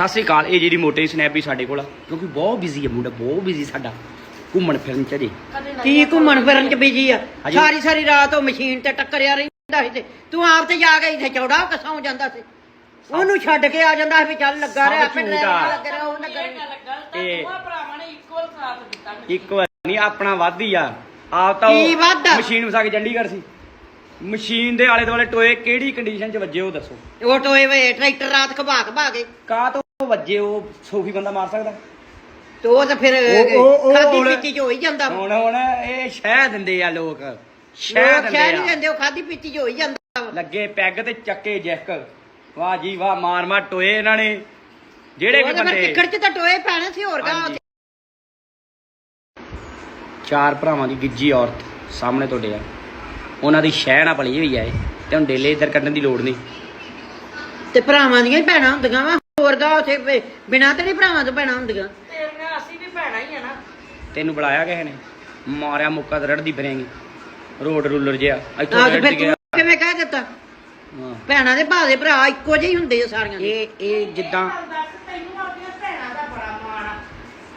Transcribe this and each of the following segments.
ਸਤਿ ਸ੍ਰੀ ਅਕਾਲ ਇਹ ਜਿਹੜੀ ਮੋਟੇ ਸਨੈਪ ਵੀ ਸਾਡੇ ਕੋਲ ਆ ਕਿਉਂਕਿ ਬਹੁਤ ਬਿਜ਼ੀ ਹੈ ਮੁੰਡਾ ਬਹੁਤ ਬਿਜ਼ੀ ਸਾਡਾ। ਘੁੰਮਣ ਫਿਰਨ ਚ ਜੇ ਕੀ ਘੁੰਮਣ ਫਿਰਨ ਚ ਬਿਜ਼ੀ ਆ? ਹਾਂਜੀ। ਸਾਰੀ ਸਾਰੀ ਰਾਤ ਉਹ ਮਸ਼ੀਨ ਤੇ ਟੱਕਰਿਆ ਰਹਿੰਦਾ ਸੀ ਤੇ ਤੂੰ ਆਪ ਤੇ ਜਾ ਕੇ ਇੱਥੇ ਚੌੜਾ ਕਸਾਉ ਜਾਂਦਾ ਸੀ। ਉਹਨੂੰ ਛੱਡ ਕੇ ਆ ਜਾਂਦਾ ਸੀ ਵੀ ਚੱਲ ਲੱਗਾ ਸਭ ਰਿਹਾ ਆਪੇ ਝੂਠ ਡਰਾਈਵਰ ਆ। ਲੱਗ ਰਿਹਾ ਉਹ ਲੱਗਾ ਰਿਹਾ ਇਹ- ਭਰਾਵਾਂ ਨੇ ਇਕੁਅਲ ਸਾਥ ਦਿੱਤਾ ਇੱਕ ਵਾਰ ਨਹੀਂ ਆਪਣਾ ਵੱਧ ਹੀ ਆ। ਆਪ ਤਾਂ ਕੀ ਵੱਧ ਆ? ਮਸ਼ੀਨ ਵਸਾ ਕੇ ਚੰਡੀਗੜ੍ਹ ਸੀ। ਮਸ਼ੀਨ ਦੇ ਆਲੇ ਦੁਆਲੇ ਟੋਏ ਕਿਹੜੀ ਕੰਡੀਸ਼ਨ ਚ ਵੱਜੇ ਉਹ ਦੱਸੋ? ਉਹ ਟੋਏ ਵੇ ਟਰੈਕਟਰ ਰਾਤ ਖਭਾ ਖਭਾ ਕੇ। ਕਾ ਤੋਂ ਵੱਜੇ ਉਹ? ਸੋਫੀ ਬੰਦਾ ਮਾਰ ਸਕਦਾ। ਤੇ ਉਹ ਤਾਂ ਫਿਰ ਖਾਦੀ ਪੀਤੀ ਚ ਹੋ ਹੀ ਜਾਂਦਾ। ਹੁਣ ਹੁਣ ਇਹ ਸ਼ਹਿ ਦਿੰਦੇ ਆ ਲੋਕ। ਸ਼ਹਿ ਦਿੰਦੇ ਨਹੀਂ ਦਿੰਦੇ ਉਹ ਖਾਦੀ ਪੀਤੀ ਚ ਹੋ ਹੀ ਜਾਂਦਾ। ਲੱਗੇ ਪੈਗ ਤੇ ਚੱਕੇ ਜੈਕ। ਵਾਹ ਜੀ ਵਾਹ ਮਾਰ ਮਾਰ ਟੋਏ ਇਹਨਾਂ ਨੇ। ਜਿਹੜੇ ਵੀ ਬੰਦੇ ਟਿੱਕੜ ਚ ਤਾਂ ਟੋਏ ਪੈਣੇ ਸੀ ਹੋਰ ਗਾ ਹਾਂਜੀ। ਚਾਰ ਭਰਾਵਾਂ ਦੀ ਗਿੱਜੀ ਔਰਤ ਸਾਹਮਣੇ ਤੁਹਾਡੇ ਆ। ਉਹਨਾਂ ਦੀ ਸ਼ਹਿ ਨਾ ਪਲੀ ਹੋਈ ਆ ਇਹ ਤੇ ਹੁਣ ਡੇਲੇ ਇੱਧਰ ਕੱਢਣ ਦੀ ਲੋੜ ਨਹੀਂ। ਤੇ ਭਰਾਵਾਂ ਦੀਆਂ ਹੀ ਭੈਣਾਂ ਹੁੰਦੀਆਂ ਵਾ ਹੋਰ ਗਾ ਉਥੇ ਬਿਨਾਂ ਤੇ ਨਹੀਂ ਭਰਾਵਾਂ ਤੋਂ ਭੈਣਾਂ ਹੁੰਦੀਆਂ। ਤੇਰੀਆਂ ਅਸੀਂ ਵੀ ਭੈਣਾਂ ਹੀ ਆ ਨਾ। ਤੈਨੂੰ ਬੁਲਾਇਆ ਕਿਸੇ ਨੇ? ਮਾਰਿਆ ਮੁੱਕਾ ਤੇ ਰੜਦੀ ਫਿਰੇਂਗੀ। ਰੋਡ ਰੂਲਰ ਜਿਹਾ ਇੱਥੋਂ ਆਹ ਤੇ ਰੇਡ ਫਿਰ ਗਿਆ। ਤੂੰ ਕਿਵੇਂ ਕਹਿ ਦਿੱਤਾ? ਹਾਂ। ਭੈਣਾਂ ਦੇ ਭਾ ਦੇ ਭਰਾ ਇੱਕੋ ਜਿਹੇ ਹੀ ਹੁੰਦੇ ਆ ਸਾਰੀਆਂ ਦੇ। ਇਹ ਇਹ ਜਿੱਦਾਂ ਦੱਸ ਤੈਨੂੰ ਆਪਣੀਆਂ ਭੈਣਾਂ ਦਾ ਬੜਾ ਮਾਣ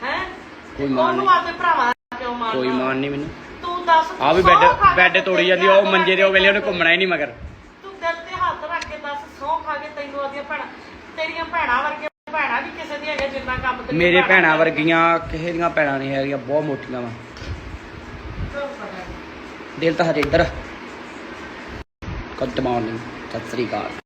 ਹੈ? ਕੋਈ ਮਾਣ ਉਹਨੂੰ ਨਹੀਂ। ਆਪਦੇ ਭਰਾਵਾਂ ਦਾ ਕਿਉਂ ਮਾਣ ਕੋਈ ਮਾਣ ਨਹੀਂ ਮੈਨੂੰ। ਤੂੰ ਦੱਸ ਆ ਵੀ ਬੈੱਡ ਖਾ ਕੇ ਬੈੱਡ ਤੋੜੀ ਜਾਂਦੀ ਆ, ਉਹ ਮੰਜੇ ਦੇ ਉਹ ਵੇਲੇ ਉਹਨੇ ਘੁੰਮਣਾ ਹੀ ਨਹੀਂ ਮਗਰ। ਤੂੰ ਦਿਲ ਤੇ ਹੱਥ ਰੱਖ ਕੇ ਦੱਸ ਸੌ ਖਾ ਕੇ ਤੈਨੂੰ ਉਹਦੀਆਂ ਭੈਣਾਂ ਤੇਰੀਆਂ ਭੈਣਾਂ ਵਰਗੀਆਂ ਭੈਣਾਂ ਵੀ ਕਿਸੇ ਦੀ ਹੈਗੇ ਜਿੰਨਾ ਕੰਮ ਤੇਰੀਆਂ ਮੇਰੇ ਭੈਣਾਂ। ਵਰਗੀਆਂ ਕਿਸੇ ਦੀਆਂ ਭੈਣਾਂ ਨਹੀਂ ਹੈਗੀਆਂ ਬਹੁਤ ਮੋਟੀਆਂ ਵਾ। ਦਿਲ ਤਾਂ ਹਜੇ ਇੱਧਰ ਕੱਟ ਮਾਰਨਿੰਗ ਸਤਿ ਸ੍ਰੀ ਅਕਾਲ।